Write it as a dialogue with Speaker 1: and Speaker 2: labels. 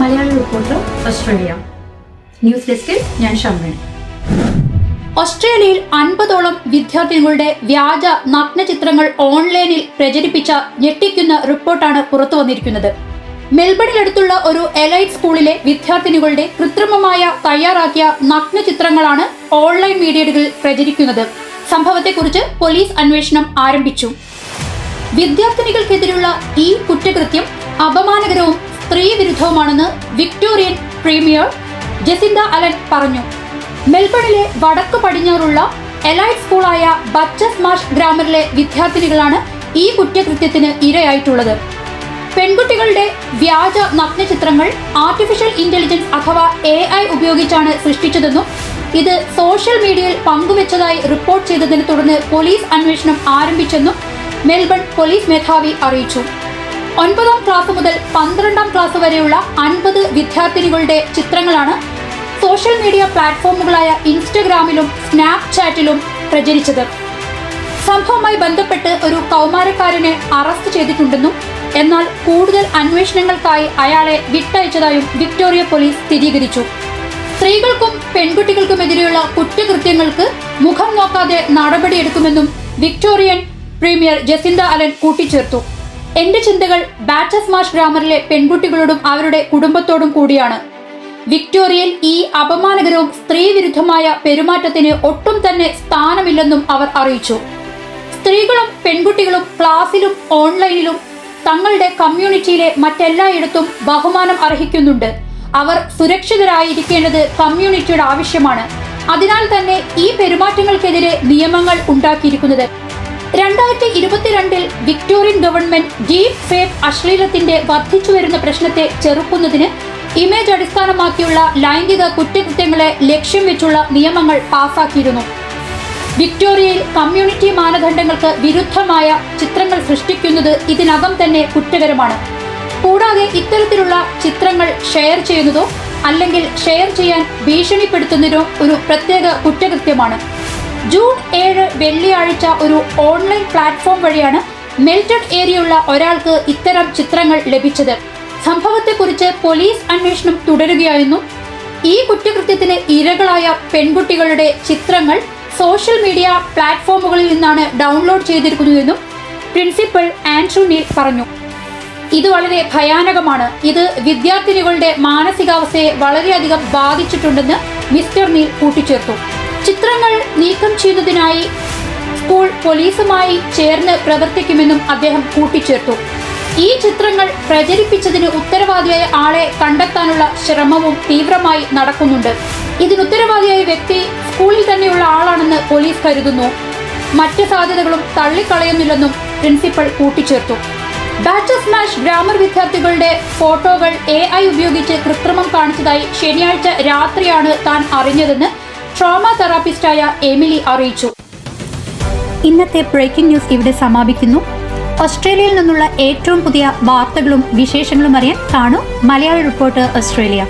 Speaker 1: മലയാള reporter Australia. News ഡെസ്കിൽ ഞാൻ ഷംറൻ.
Speaker 2: ഓസ്ട്രേലിയയിൽ അൻപതോളം വിദ്യാർത്ഥികളുടെ വ്യാജ നഗ്നചിത്രങ്ങൾ ഓൺലൈനിൽ പ്രചരിപ്പിച്ച ഞെട്ടിക്കുന്ന റിപ്പോർട്ടാണ് പുറത്തു വന്നിരിക്കുന്നത്. മെൽബണിനടുത്തുള്ള ഒരു എലൈറ്റ് സ്കൂളിലെ വിദ്യാർത്ഥിനികളുടെ കൃത്രിമമായ തയ്യാറാക്കിയ നഗ്നചിത്രങ്ങളാണ് ഓൺലൈൻ മീഡിയകളിൽ പ്രചരിക്കുന്നത്. സംഭവത്തെക്കുറിച്ച് പോലീസ് അന്വേഷണം ആരംഭിച്ചു. വിദ്യാർത്ഥിനികൾക്കെതിരെയുള്ള ഈ കുറ്റകൃത്യം അപമാനകരവും സ്ത്രീവിരുദ്ധവുമാണെന്ന് വിക്ടോറിയൻ പ്രീമിയർ ജസിന്ത അലൻ പറഞ്ഞു. മെൽബണിലെ വടക്ക് പടിഞ്ഞാറുള്ള എലൈറ്റ് സ്കൂളായ ബച്ചസ് മാഷ് ഗ്രാമറിലെ വിദ്യാർത്ഥിനികളാണ് ഈ കുറ്റകൃത്യത്തിന് ഇരയായിട്ടുള്ളത്. പെൺകുട്ടികളുടെ വ്യാജ നഗ്നചിത്രങ്ങൾ ആർട്ടിഫിഷ്യൽ ഇന്റലിജൻസ് അഥവാ എ ഐ ഉപയോഗിച്ചാണ് സൃഷ്ടിച്ചതെന്നും ഇത് സോഷ്യൽ മീഡിയയിൽ പങ്കുവച്ചതായി റിപ്പോർട്ട് ചെയ്തതിനെ തുടർന്ന് പോലീസ് അന്വേഷണം ആരംഭിച്ചെന്നും മെൽബൺ പോലീസ് മേധാവി അറിയിച്ചു. ഒൻപതാം ക്ലാസ് മുതൽ പന്ത്രണ്ടാം ക്ലാസ് വരെയുള്ള അൻപത് വിദ്യാർത്ഥിനികളുടെ ചിത്രങ്ങളാണ് സോഷ്യൽ മീഡിയ പ്ലാറ്റ്ഫോമുകളായ ഇൻസ്റ്റഗ്രാമിലും സ്നാപ്ചാറ്റിലും പ്രചരിച്ചത്. സംഭവവുമായി ബന്ധപ്പെട്ട് ഒരു കൗമാരക്കാരനെ അറസ്റ്റ് ചെയ്തിട്ടുണ്ടെന്നും എന്നാൽ കൂടുതൽ അന്വേഷണങ്ങൾക്കായി അയാളെ വിട്ടയച്ചതായും വിക്ടോറിയ പോലീസ് സ്ഥിരീകരിച്ചു. സ്ത്രീകൾക്കും പെൺകുട്ടികൾക്കുമെതിരെയുള്ള കുറ്റകൃത്യങ്ങൾക്ക് മുഖം നോക്കാതെ നടപടിയെടുക്കുമെന്നും വിക്ടോറിയൻ പ്രീമിയർ ജസിന്ത അലൻ കൂട്ടിച്ചേർത്തു. എന്റെ ചിന്തകൾ ബാറ്റസ് മാഷ് ഗ്രാമറിലെ പെൺകുട്ടികളോടും അവരുടെ കുടുംബത്തോടും കൂടിയാണ്. വിക്ടോറിയൻ ഈ അപമാനകരവും സ്ത്രീവിരുദ്ധമായ പെരുമാറ്റത്തിന് ഒട്ടും തന്നെ സ്ഥാനമില്ലെന്നും അവർ അറിയിച്ചു. സ്ത്രീകളും പെൺകുട്ടികളും ക്ലാസ്സിലും ഓൺലൈനിലും തങ്ങളുടെ കമ്മ്യൂണിറ്റിയിലെ മറ്റെല്ലായിടത്തും ബഹുമാനം അർഹിക്കുന്നുണ്ട്. അവർ സുരക്ഷിതരായിരിക്കേണ്ടത് കമ്മ്യൂണിറ്റിയുടെ ആവശ്യമാണ്. അതിനാൽ തന്നെ ഈ പെരുമാറ്റങ്ങൾക്കെതിരെ നിയമങ്ങൾ ഉണ്ടാക്കിയിരിക്കുന്നത്. രണ്ടായിരത്തി ഇരുപത്തിരണ്ടിൽ വിക്ടോറിയൻ ഗവൺമെന്റ് ഡീപ് ഫേക്ക് അശ്ലീലത്തിന്റെ വർദ്ധിച്ചുവരുന്ന പ്രശ്നത്തെ ചെറുക്കുന്നതിന് ഇമേജ് അടിസ്ഥാനമാക്കിയുള്ള ലൈംഗിക കുറ്റകൃത്യങ്ങളെ ലക്ഷ്യം വെച്ചുള്ള നിയമങ്ങൾ പാസാക്കിയിരുന്നു. വിക്ടോറിയയിൽ കമ്മ്യൂണിറ്റി മാനദണ്ഡങ്ങൾക്ക് വിരുദ്ധമായ ചിത്രങ്ങൾ സൃഷ്ടിക്കുന്നത് ഇതിനകം തന്നെ കുറ്റകരമാണ്. കൂടാതെ ഇത്തരത്തിലുള്ള ചിത്രങ്ങൾ ഷെയർ ചെയ്യുന്നതോ അല്ലെങ്കിൽ ഷെയർ ചെയ്യാൻ ഭീഷണിപ്പെടുത്തുന്നതോ ഒരു പ്രത്യേക കുറ്റകൃത്യമാണ്. ജൂൺ ഏഴ് വെള്ളിയാഴ്ച ഒരു ഓൺലൈൻ പ്ലാറ്റ്ഫോം വഴിയാണ് മെൽറ്റഡ് ഏരിയയുള്ള ഒരാൾക്ക് ഇത്തരം ചിത്രങ്ങൾ ലഭിച്ചത്. സംഭവത്തെക്കുറിച്ച് പോലീസ് അന്വേഷണം തുടരുകയായിരുന്നു. ഈ കുറ്റകൃത്യത്തിന് ഇരകളായ പെൺകുട്ടികളുടെ ചിത്രങ്ങൾ സോഷ്യൽ മീഡിയ പ്ലാറ്റ്ഫോമുകളിൽ നിന്നാണ് ഡൗൺലോഡ് ചെയ്തിരിക്കുന്നതെന്നും പ്രിൻസിപ്പൽ ആൻഡ്രൂ നീൽ പറഞ്ഞു. ഇത് വളരെ ഭയാനകമാണ്. ഇത് വിദ്യാർത്ഥിനികളുടെ മാനസികാവസ്ഥയെ വളരെയധികം ബാധിച്ചിട്ടുണ്ടെന്ന് മിസ്റ്റർ നീൽ കൂട്ടിച്ചേർത്തു. ചിത്രങ്ങൾ നീക്കം ചെയ്തതിനായി സ്കൂൾ പോലീസുമായി ചേർന്ന് പ്രവർത്തിക്കുമെന്നും അദ്ദേഹം കൂട്ടിച്ചേർത്തു. ഈ ചിത്രങ്ങൾ പ്രചരിപ്പിച്ചതിന് ഉത്തരവാദിയായ ആളെ കണ്ടെത്താനുള്ള ശ്രമവും തീവ്രമായി നടക്കുന്നുണ്ട്. ഇതിന് ഉത്തരവാദിയായ വ്യക്തി സ്കൂളിൽ തന്നെയുള്ള ആളാണെന്ന് പോലീസ് കരുതുന്നു. മറ്റ് സാധ്യതകളും തള്ളിക്കളയുന്നില്ലെന്നും പ്രിൻസിപ്പൽ കൂട്ടിച്ചേർത്തു. ബാച്ച് ഓഫ് സ്മാഷ് ഗ്രാമർ വിദ്യാർത്ഥികളുടെ ഫോട്ടോകൾ എ ഉപയോഗിച്ച് കൃത്രിമം കാണിച്ചതായി ശനിയാഴ്ച രാത്രിയാണ് താൻ അറിഞ്ഞതെന്ന് ട്രോമ തെറാപ്പിസ്റ്റായ എമിലി അറിയിച്ചു. ഇന്നത്തെ ബ്രേക്കിംഗ് ന്യൂസ് ഇവിടെ സമാപിക്കുന്നു. ഓസ്ട്രേലിയയിൽ നിന്നുള്ള ഏറ്റവും പുതിയ വാർത്തകളും വിശേഷങ്ങളും അറിയാൻ കാണൂ മലയാള റിപ്പോർട്ടർ ഓസ്ട്രേലിയ.